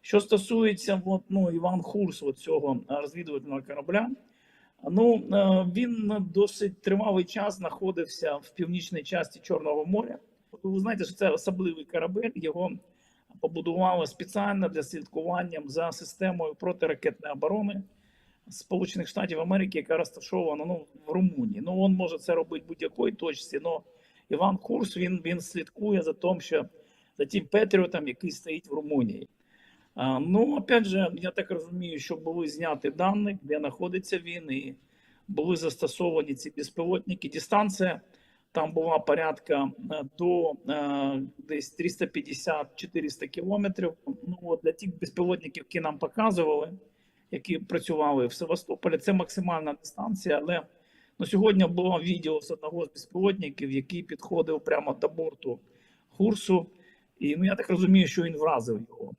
Що стосується от, ну, Іван Хурс, от цього е, розвідувального корабля, ну е, він досить тривалий час знаходився в північній часті Чорного моря. Ви знаєте, що це особливий корабель. Його побудували спеціально для слідкування за системою протиракетної оборони Сполучених Штатів Америки, яка розташована ну, в Румунії. Ну, він може це робити в будь-якій точці. але Іван Курс він, він слідкує за тим, що за тим Петріотом, який стоїть в Румунії. Ну, опять же, я так розумію, що були зняті дані, де знаходиться він, і були застосовані ці безпілотники. Дистанція там була порядка е, до е, десь 350-400 кілометрів. Ну, для тих безпілотників, які нам показували, які працювали в Севастополі, це максимальна дистанція. Але ну, сьогодні було відео з одного з безпілотників, який підходив прямо до борту курсу. І ну, я так розумію, що він вразив його.